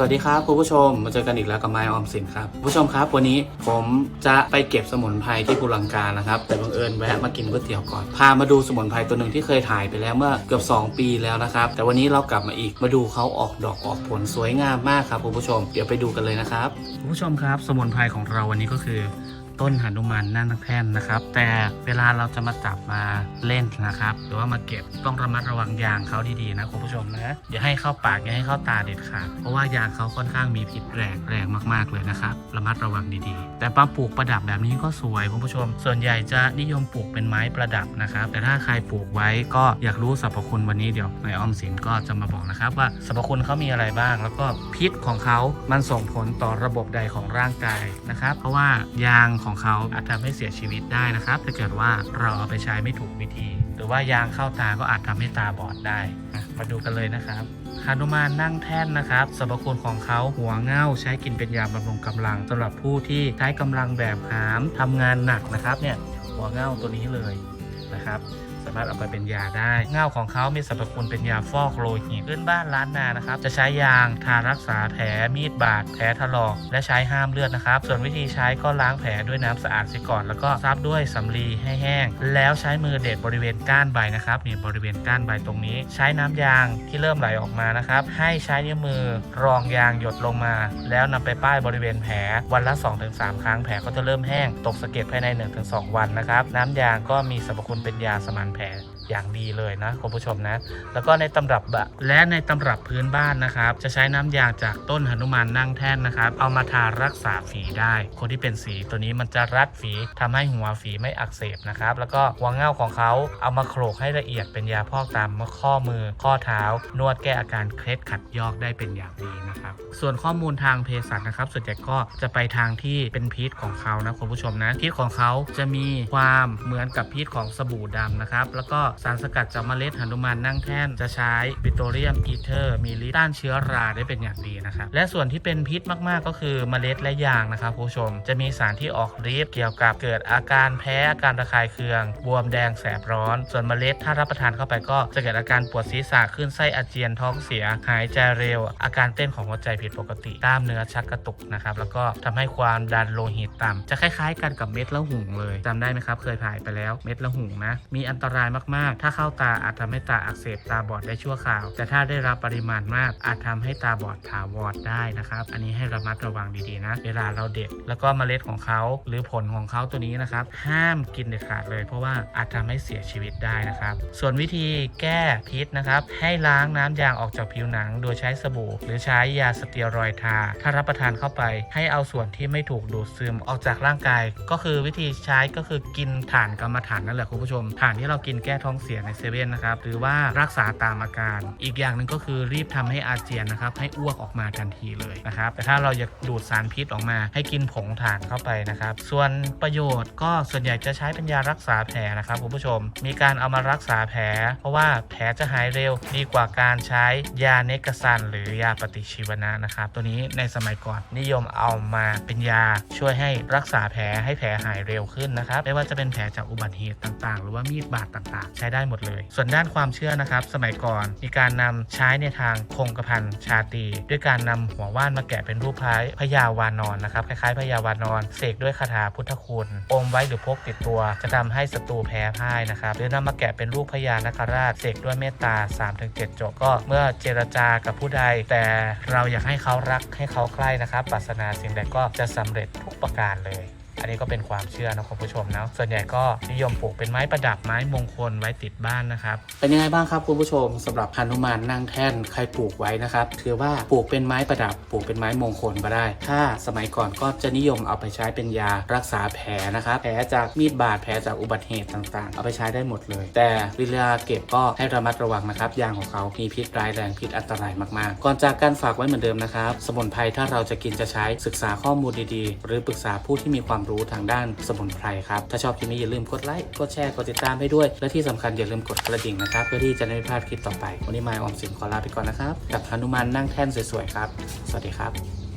สวัสดีครับคุณผู้ชมมาเจอกันอีกแล้วกับไมออมสินครับผู้ชมครับวันนี้ผมจะไปเก็บสมุนไพรที่ภูลังกานะครับแต่บังเอิญแวะมากินก๋วยเตี๋ยวก่อนพามาดูสมุนไพรตัวหนึ่งที่เคยถ่ายไปแล้วเมื่อเกือบ 2 ปีแล้วนะครับแต่วันนี้เรากลับมาอีกมาดูเขาออกดอกออกผลสวยงามมากครับคุณผู้ชม เดี๋ยวไปดูกันเลยนะครับคุณผู้ชมครับ สมุนไพรของเราวันนี้ก็คือ ต้นหนุมานนั่นแท่นนะครับ แต่เวลาเราจะมาจับมาเล่นนะครับ หรือว่ามาเก็บต้องระมัดระวังยางเขาดีๆนะคุณผู้ชมนะอย่าให้เข้าปากอย่าให้เข้าตาเด็ดขาดเพราะว่ายางเขาค่อนข้างมีพิษแรงแรงมากๆเลยนะครับ ระมัดระวังดีๆ แต่ปาปลูกประดับแบบนี้ก็สวยคุณผู้ชม ส่วนใหญ่จะนิยมปลูกเป็นไม้ประดับนะครับ แต่ถ้าใครปลูกไว้ก็อยากรู้สรรพคุณวันนี้เดี๋ยวนายออมสินก็จะมาบอกนะครับ ว่าสรรพคุณเขามีอะไรบ้าง แล้วก็พิษของเขามันส่งผลต่อระบบใดของร่างกายนะครับ เพราะว่ายางของเขาอาจทำให้เสียชีวิตได้นะครับ ถ้าเกิดว่าเราเอาไปใช้ไม่ถูกวิธี หรือว่ายางเข้าตาก็อาจทำให้ตาบอดได้ มาดูกันเลยนะครับฮานุมานนั่งแท่นนะครับสรรพคุณของเขาหัวเง่าใช้กินเป็นยาบำรุงกำลังสำหรับผู้ที่ใช้กำลังแบบหามทำงานหนักนะครับเนี่ยหัวเง่าตัวนี้เลยนะครับ สามารถเอาไปเป็นยาได้ เง่าของเขามีสรรพคุณเป็นยาฟอกโลหิตพื้นบ้านล้านนานะครับ จะใช้ยางทารักษาแผลมีดบาดแผลถลอก และใช้ห้ามเลือดนะครับ ส่วนวิธีใช้ก็ล้างแผลด้วยน้ำสะอาดเสียก่อน แล้วก็ซับด้วยสำลีให้แห้ง แล้วใช้มือเด็ดบริเวณก้านใบนะครับนี่บริเวณก้านใบตรงนี้ ใช้น้ำยางที่เริ่มไหลออกมานะครับ ให้ใช้นิ้วมือรองยางหยดลงมา แล้วนำไปป้ายบริเวณแผลวันละ 2-3 ครั้งแผลก็จะเริ่มแห้ง ตกสะเก็ดภายใน 1-2 วันนะครับ น้ำยางก็มีสรรพคุณเป็นยาสมานแผล path อย่างดีเลยนะคุณผู้ชมนะ แล้วก็ในตำรับบะและในตำรับพื้นบ้านนะครับ จะใช้น้ำยางจากต้นหนุมานนั่งแท่นนะครับ เอามาทารักษาฝีได้ คนที่เป็นสีตัวนี้มันจะรัดฝีทำให้หัวฝีไม่อักเสบนะครับ แล้วก็หัวเง่าของเขาเอามาโขลกให้ละเอียดเป็นยาพอกตามข้อมือ ข้อเท้า นวดแก้อาการเคล็ดขัดยอกได้เป็นอย่างดีนะครับ ส่วนข้อมูลทางเภสัชนะครับ ส่วนใหญ่ก็จะไปทางที่เป็นพิษของเขานะคุณผู้ชมนะพิษของเขาจะมีความเหมือนกับพิษของสบู่ดำนะครับ แล้วก็สารสกัดจากเมล็ดหนุมานนั่งแท่นจะใช้บิโตเรียมอีเทอร์มีฤทธิ์ต้านเชื้อราได้เป็นอย่างดีนะครับและส่วนที่เป็นพิษมากๆ ก็คือเมล็ดและยางนะครับผู้ชม จะมีสารที่ออกฤทธิ์เกี่ยวกับเกิดอาการแพ้อาการระคายเคืองบวมแดงแสบร้อน ส่วนเมล็ดถ้ารับประทานเข้าไปก็จะเกิดอาการปวดศีรษะขึ้นไส้อาเจียนท้องเสีย หายใจเร็ว อาการเต้นของหัวใจผิดปกติกล้ามเนื้อชักกระตุกนะครับแล้วก็ทำให้ความดันโลหิตต่ำจะคล้ายๆ กันกับเม็ดละหุ่งเลยจำได้ไหมครับ เคยถ่ายไปแล้วเม็ดละหุ่งนะมีอันตรายมากๆถ้าเข้าตาอาจทำให้ตาอักเสบตาบอดได้ชั่วคราว แต่ถ้าได้รับปริมาณมาก อาจทำให้ตาบอดถาวรได้นะครับ อันนี้ให้ระมัดระวังดีๆนะ เวลาเราเด็ด แล้วก็เมล็ดของเขาหรือผลของเขาตัวนี้นะครับ ห้ามกินเด็ดขาดเลย เพราะว่าอาจทำให้เสียชีวิตได้นะครับ ส่วนวิธีแก้พิษนะครับ ให้ล้างน้ำยางออกจากผิวหนัง โดยใช้สบู่ หรือใช้ยาสเตียรอยทา ถ้ารับประทานเข้าไป ให้เอาส่วนที่ไม่ถูกดูดซึมออกจากร่างกาย ก็คือวิธีใช้ก็คือกินถ่านกรรมฐานนั่นแหละคุณผู้ชม ถ่านที่เรากินแก้ท้องเสียในเซเว่นนะครับ หรือว่ารักษาตามอาการ อีกอย่างหนึ่งก็คือรีบทำให้อาเจียนนะครับ ให้อ้วกออกมาทันทีเลยนะครับ แต่ถ้าเราอยากดูดสารพิษออกมา ให้กินผงถ่านเข้าไปนะครับ ส่วนประโยชน์ก็ส่วนใหญ่จะใช้เป็นยารักษาแผลนะครับคุณผู้ชม มีการเอามารักษาแผล เพราะว่าแผลจะหายเร็วดีกว่าการใช้ยาเนกซัน หรือยาปฏิชีวนะนะครับ ตัวนี้ในสมัยก่อนนิยมเอามาเป็นยาช่วยให้รักษาแผลให้แผลหายเร็วขึ้นนะครับ ไม่ว่าจะเป็นแผลจากอุบัติเหตุต่างๆ หรือว่ามีดบาดต่างๆใช้ได้หมดเลย ส่วนด้านความเชื่อนะครับ สมัยก่อนมีการนำใช้ในทางคงกระพันชาตีด้วยการนำหัวว่านมาแกะเป็นรูปคล้ายพญาวานอนนะครับคล้ายๆพญาวานอนเสกด้วยคาถาพุทธคุณ อมไว้หรือพกติดตัว จะทำให้ศัตรูแพ้พ่ายนะครับหรือนำมาแกะเป็นรูปพญานาคราชเสกด้วยเมตตา 3-7 จบก็เมื่อเจรจากับผู้ใด แต่เราอยากให้เขารักให้เขาใกล้นะครับปรารถนาสิ่งใดก็จะสำเร็จทุกประการเลย อันนี้ก็เป็นความเชื่อนะคุณผู้ชมนะส่วนใหญ่ก็นิยมปลูกเป็นไม้ประดับไม้มงคลไว้ติดบ้านนะครับ เป็นยังไงบ้างครับคุณผู้ชมสำหรับหนุมานนั่งแท่นใครปลูกไว้นะครับถือว่าปลูกเป็นไม้ประดับปลูกเป็นไม้มงคลก็ได้ ถ้าสมัยก่อนก็จะนิยมเอาไปใช้เป็นยารักษาแผลนะครับแผลจากมีดบาดแผลจากอุบัติเหตุต่างๆ เอาไปใช้ได้หมดเลย แต่เวลาเก็บก็ให้ระมัดระวังนะครับยางของเขามีพิษร้ายแรงพิษอันตรายมากๆ ก่อนจากการฝากไว้เหมือนเดิมนะครับสมุนไพรถ้าเราจะกินจะใช้ศึกษาข้อมูลดีๆ หรือปรึกษาผู้ที่มีความรู้ทางด้านสมุนไพรครับ ถ้าชอบคลิปนี้อย่าลืมกดไลค์กดแชร์กดติดตามให้ด้วย และที่สำคัญอย่าลืมกดกระดิ่งนะครับ เพื่อที่จะไม่พลาดคลิปต่อไป วันนี้มายออมสินขอลาไปก่อนนะครับ กับฮนุมานนั่งแท่นสวยๆครับ สวัสดีครับ